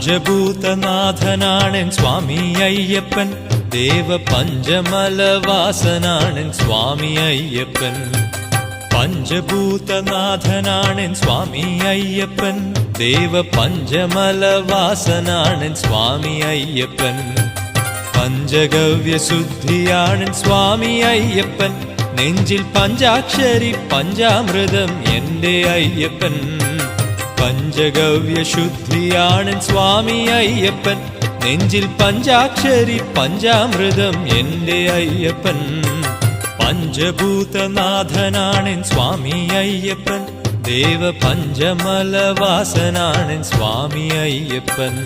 പഞ്ചഭൂതനാഥനാണൻ സ്വാമി അയ്യപ്പൻ. ദേവ പഞ്ചമലവാസനാണ് സ്വാമി അയ്യപ്പൻ. പഞ്ചഭൂതനാഥനാണ് സ്വാമി അയ്യപ്പൻ. ദേവ പഞ്ചമലവാസനാണ് സ്വാമി അയ്യപ്പൻ. പഞ്ചഗവ്യശുദ്ധിയാണൻ സ്വാമി അയ്യപ്പൻ. നെഞ്ചിൽ പഞ്ചാക്ഷരി പഞ്ചാമൃതം എന്റെ അയ്യപ്പൻ. പഞ്ചഗവ്യശുദ്ധിയാണൻ സ്വാമി അയ്യപ്പൻ. നെഞ്ചിൽ പഞ്ചാക്ഷരി പഞ്ചാമൃതം എന്റെ അയ്യപ്പൻ. പഞ്ചഭൂതനാഥനാണൻ സ്വാമി അയ്യപ്പൻ. ദേവ പഞ്ചമലവാസനാണൻ സ്വാമി അയ്യപ്പൻ.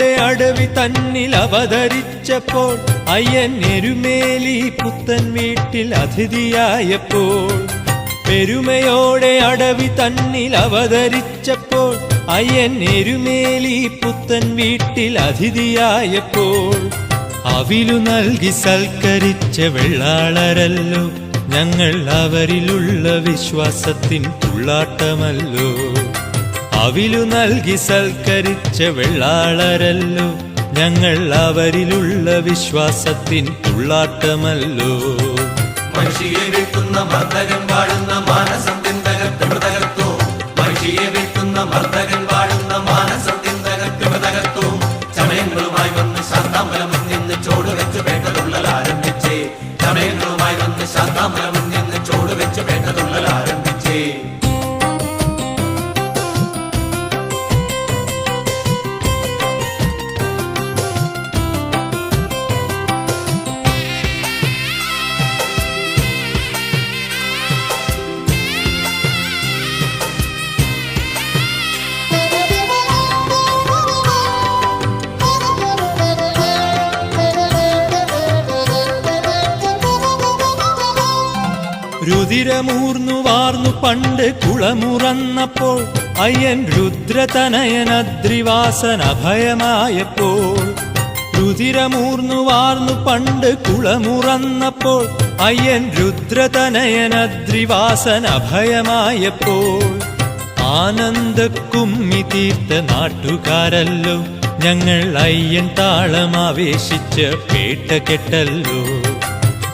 പെരുമയോടെ അടവി തന്നിൽ അവതരിച്ചപ്പോൾ അയ്യൻ എരുമേലി പുത്തൻ വീട്ടിൽ അതിഥിയായപ്പോൾ. പെരുമയോടെ അടവി തന്നിൽ അവതരിച്ചപ്പോൾ അയ്യൻ എരുമേലി പുത്തൻ വീട്ടിൽ അതിഥിയായപ്പോൾ. അവിലു നൽകി സൽക്കരിച്ച വെള്ളാളരല്ലോ ഞങ്ങൾ അവരിലുള്ള വിശ്വാസത്തിൻ തുള്ളാട്ടമല്ലോ. അവിലു നൽകി സൽക്കരിച്ച വെള്ളാളരല്ലോ. ഞങ്ങൾ അവരിലുള്ള വിശ്വാസത്തിൻ തുള്ളാട്ടമല്ലോ മനുഷ്യയെ പാടുന്ന മാനസത്തിൻ മനുഷ്യയെ പാടുന്ന മാനസത്തിൻ ചമയങ്ങളുമായി വന്ന് പേട്ടതുള്ളൽ ആരംഭിച്ചേ. ചമയങ്ങളുമായി വന്ന് ശാന്താമ്പലം രുതിരമൂർന്നു വാർന്നു പണ്ട് കുളമുറന്നപ്പോൾ അയ്യൻ രുദ്രതനയനദ്രിവാസന ഭയമായപ്പോൾ രുതിരമൂർന്നു വാർന്നു പണ്ട് കുളമുറന്നപ്പോൾ അയ്യൻ രുദ്രതനയനദ്രിവാസന ഭയമായപ്പോൾ ആനന്ദക്കുമ്മി തീർത്ത നാട്ടുകാരല്ലോ ഞങ്ങൾ അയ്യൻ താളം ആവേശിച്ച് പേട്ട കെട്ടല്ലോ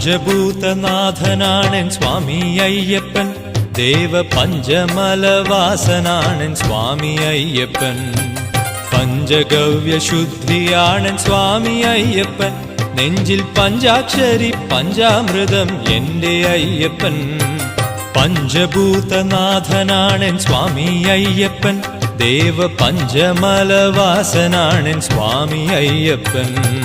പഞ്ചഭൂതനാഥനാണൻ സ്വാമി അയ്യപ്പൻ. ദേവ പഞ്ചമലവാസനാണൻ സ്വാമി അയ്യപ്പൻ. പഞ്ചഗവ്യശുദ്ധിയാണൻ സ്വാമി അയ്യപ്പൻ. നെഞ്ചിൽ പഞ്ചാക്ഷരി പഞ്ചാമൃതം എന്റെ അയ്യപ്പൻ. പഞ്ചഭൂതനാഥനാണൻ സ്വാമി അയ്യപ്പൻ. ദേവ പഞ്ചമലവാസനാണൻ സ്വാമി അയ്യപ്പൻ.